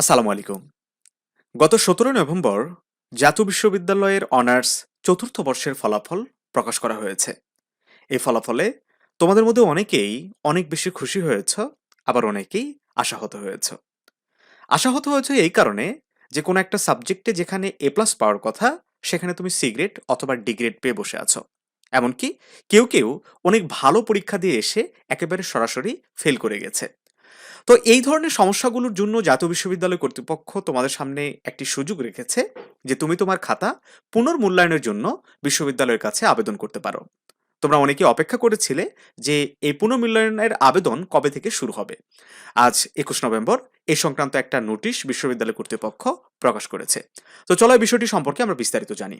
আসসালামু আলাইকুম। গত সতেরো নভেম্বর জাতীয় বিশ্ববিদ্যালয়ের অনার্স চতুর্থ বর্ষের ফলাফল প্রকাশ করা হয়েছে। এই ফলাফলে তোমাদের মধ্যে অনেকেই অনেক বেশি খুশি হয়েছ, আবার অনেকেই আশাহত হয়েছ। আশাহত হয়েছে এই কারণে যে কোনো একটা সাবজেক্টে যেখানে এ প্লাস পাওয়ার কথা, সেখানে তুমি সি গ্রেড অথবা ডি গ্রেড পেয়ে বসে আছো। এমনকি কেউ কেউ অনেক ভালো পরীক্ষা দিয়ে এসে একেবারে সরাসরি ফেল করে গেছে। তো এই ধরনের সমস্যাগুলোর জন্য জাতীয় বিশ্ববিদ্যালয় কর্তৃপক্ষ তোমাদের সামনে একটি সুযোগ রেখেছে যে তুমি তোমার খাতা পুনর্মূল্যায়নের জন্য বিশ্ববিদ্যালয়ের কাছে আবেদন করতে পারো। তোমরা অনেকে অপেক্ষা করেছিলে যে এই পুনর্মূল্যায়নের আবেদন কবে থেকে শুরু হবে। আজ একুশ নভেম্বর, এ সংক্রান্ত একটা নোটিশ বিশ্ববিদ্যালয় কর্তৃপক্ষ প্রকাশ করেছে। তো চলো এই বিষয়টি সম্পর্কে আমরা বিস্তারিত জানি।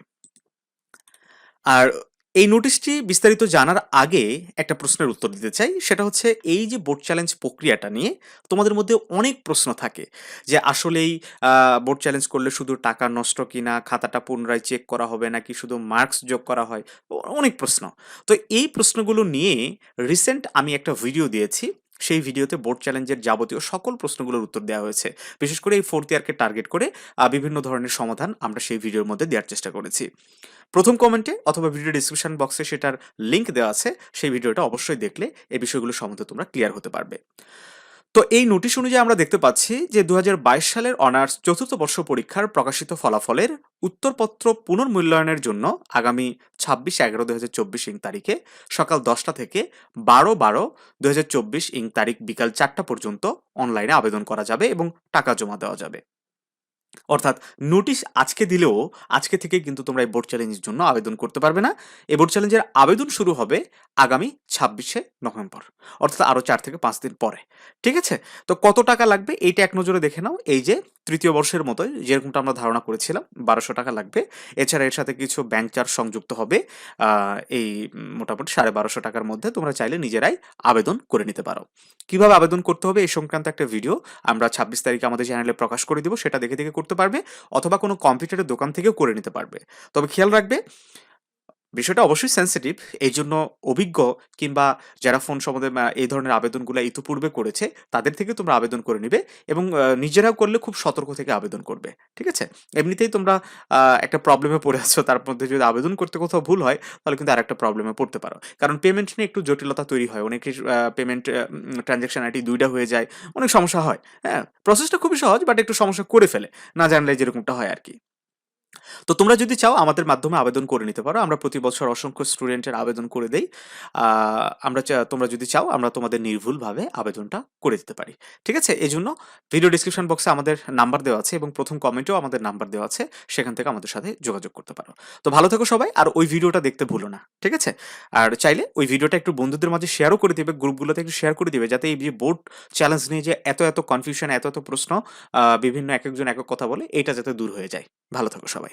আর এই নোটিশটি বিস্তারিত জানার আগে একটা প্রশ্নের উত্তর দিতে চাই। সেটা হচ্ছে, এই যে বোর্ড চ্যালেঞ্জ প্রক্রিয়াটা নিয়ে তোমাদের মধ্যে অনেক প্রশ্ন থাকে যে আসলেই বোর্ড চ্যালেঞ্জ করলে শুধু টাকা নষ্ট কি না খাতাটা পুনরায় চেক করা হবে নাকি শুধু মার্কস যোগ করা হয়? অনেক প্রশ্ন। তো এই প্রশ্নগুলো নিয়ে রিসেন্ট আমি একটা ভিডিও দিয়েছি। সেই ভিডিওতে বোর্ড চ্যালেঞ্জের যাবতীয় সকল প্রশ্নগুলোর উত্তর দেওয়া হয়েছে। বিশেষ করে এই ফোর্থ ইয়ারকে টার্গেট করে বিভিন্ন ধরনের সমাধান আমরা সেই ভিডিওর মধ্যে দেওয়ার চেষ্টা করেছি। প্রথম কমেন্টে অথবা ভিডিও ডিসক্রিপশন বক্সে সেটার লিঙ্ক দেওয়া আছে, সেই ভিডিওটা অবশ্যই দেখলে এই বিষয়গুলো সম্বন্ধে তোমরা ক্লিয়ার হতে পারবে। তো এই নোটিশ অনুযায়ী আমরা দেখতে পাচ্ছি যে দুহাজার বাইশ সালের অনার্স চতুর্থ বর্ষ পরীক্ষার প্রকাশিত ফলাফলের উত্তরপত্র পুনর্মূল্যায়নের জন্য আগামী ছাব্বিশ এগারো দু হাজার চব্বিশ ইং তারিখে সকাল দশটা থেকে বারো বারো দু হাজার চব্বিশ ইং তারিখ বিকাল চারটা পর্যন্ত অনলাইনে আবেদন করা যাবে এবং টাকা জমা দেওয়া যাবে। অর্থাৎ নোটিশ আজকে দিলেও আজকে থেকে কিন্তু তোমরা এই বোর্ড চ্যালেঞ্জের জন্য আবেদন করতে পারবে না। এই বোর্ড চ্যালেঞ্জের আবেদন শুরু হবে আগামী ছাব্বিশে নভেম্বর, অর্থাৎ আরও চার থেকে পাঁচ দিন পরে। ঠিক আছে? তো কত টাকা লাগবে এইটা এক নজরে দেখে নাও। এই যে তৃতীয় বর্ষের মতোই যেরকমটা আমরা ধারণা করেছিলাম, বারোশো টাকা লাগবে। এছাড়া এর সাথে কিছু ব্যাংক চার্জ সংযুক্ত হবে। এই মোটামুটি সাড়ে বারোশো টাকার মধ্যে তোমরা চাইলে নিজেরাই আবেদন করে নিতে পারো। কীভাবে আবেদন করতে হবে এই সংক্রান্ত একটা ভিডিও আমরা ছাব্বিশ তারিখে আমাদের চ্যানেলে প্রকাশ করে দিব, সেটা দেখে দেখে করতে পারবে অথবা কোনো কম্পিউটারের দোকান থেকেও করে নিতে পারবে। তবে খেয়াল রাখবে বিষয়টা অবশ্যই সেন্সিটিভ এই জন্য অভিজ্ঞ কিংবা যারা ফোন সম্বন্ধে এই ধরনের আবেদনগুলো ইতিপূর্বে করেছে, তাদের থেকে তোমরা আবেদন করে নিবে এবং নিজেরাও করলে খুব সতর্ক থেকে আবেদন করবে, ঠিক আছে? এমনিতেই তোমরা একটা প্রবলেমে পড়ে আছো, তার মধ্যে যদি আবেদন করতে কোথাও ভুল হয়, তাহলে কিন্তু আর একটা প্রবলেমে পড়তে পারো। কারণ পেমেন্ট নিয়ে একটু জটিলতা তৈরি হয় অনেক পেমেন্ট ট্রানজ্যাকশন আইডি দুইটা হয়ে যায়, অনেক সমস্যা হয় হ্যাঁ? প্রসেসটা খুবই সহজ বাট একটু সমস্যা করে ফেলে, না জানলে যেরকমটা হয় আর কি। তো তোমরা যদি চাও, আমাদের মাধ্যমে আবেদন করে নিতে পারো। আমরা প্রতি বছর অসংখ্য স্টুডেন্টের আবেদন করে দেই। আমরা তোমরা যদি চাও, আমরা তোমাদের নির্ভুলভাবে আবেদনটা করে দিতে পারি। ঠিক আছে? এই জন্য ভিডিও ডিসক্রিপশন বক্সে আমাদের নাম্বার দেওয়া আছে এবং প্রথম কমেন্টেও আমাদের নাম্বার দেওয়া আছে। সেখান থেকে আমাদের সাথে যোগাযোগ করতে পারো। তো ভালো থেকো সবাই, আর ওই ভিডিওটা দেখতে ভুলো না। ঠিক আছে? আর চাইলে ওই ভিডিওটা একটু বন্ধুদের মাঝে শেয়ারও করে দিবে, গ্রুপগুলোতে একটু শেয়ার করে দিবে, যাতে এই যে বোর্ড চ্যালেঞ্জ নিয়ে যে এত এত কনফিউশন এত এত প্রশ্ন বিভিন্ন এক একজন এক এক কথা বলে, এটা যাতে দূর হয়ে যায়। ভালো থাকো সবাই।